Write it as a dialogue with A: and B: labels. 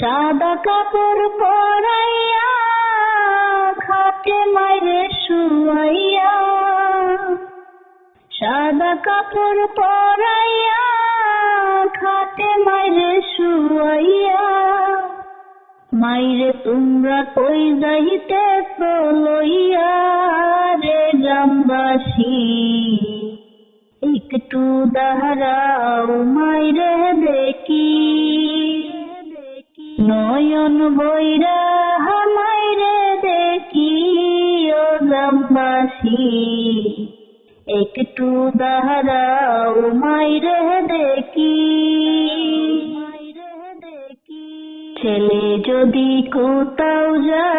A: সাদা কাপড় পরাইয়া খাটে মাইরে শুয়াইয়া, সাদা কাপড় পরাইয়া খাটে মাইরে শুয়াইয়া, মাইরে তোমরা কই যাইতে লইয়া রে গ্রামবাসী? একটু দাঁড়াও মাইরে নয়ন বৈরা মাইরে দেখি ও গ্রামবাসী। একটু দাঁড়াও মাইরে দেখি। ছেলে যদি কোথাও যায়